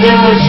Deus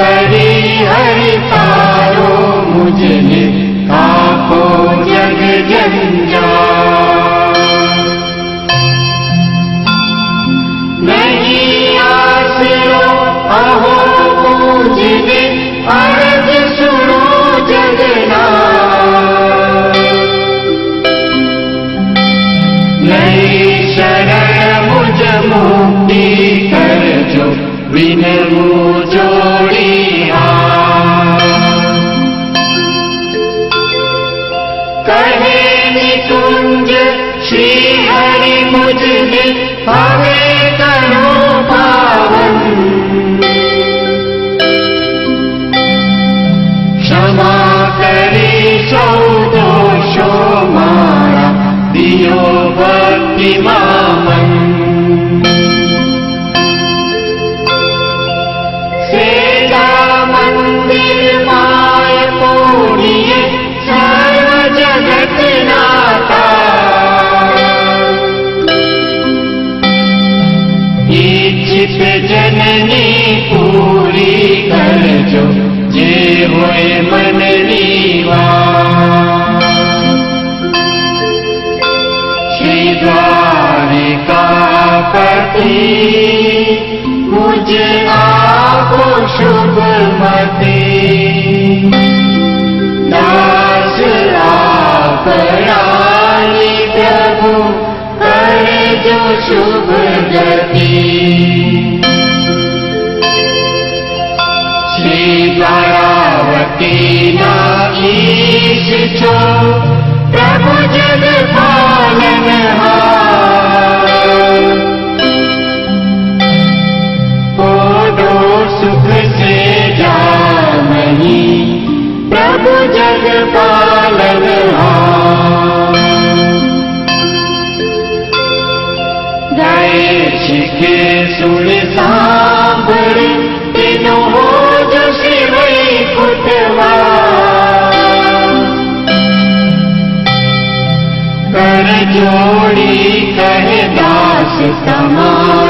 करी हरि जग जंजाल नहीं आसरो अहो मुझे अर्ज़ सुनो जगना। नहीं शरण मुझ मुक्ति कर जो हरि मुझे हमें करो पावन क्षमा करे सौ दोषो मारा दियो भक्ति मामन मुझे आपो शुभ मति। दास आप रानी प्रभु करे जो शुभ गति। श्री द्वारावती ना जग पालन गए सुन सांबर तीनों कर जोड़ी कहे दास समारो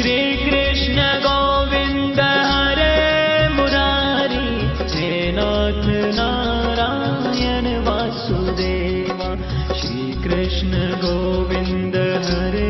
श्रीकृष्ण गोविन्द हरे मरारी ते नारायण वासुदेव। श्रीकृष्ण गोविन्दरे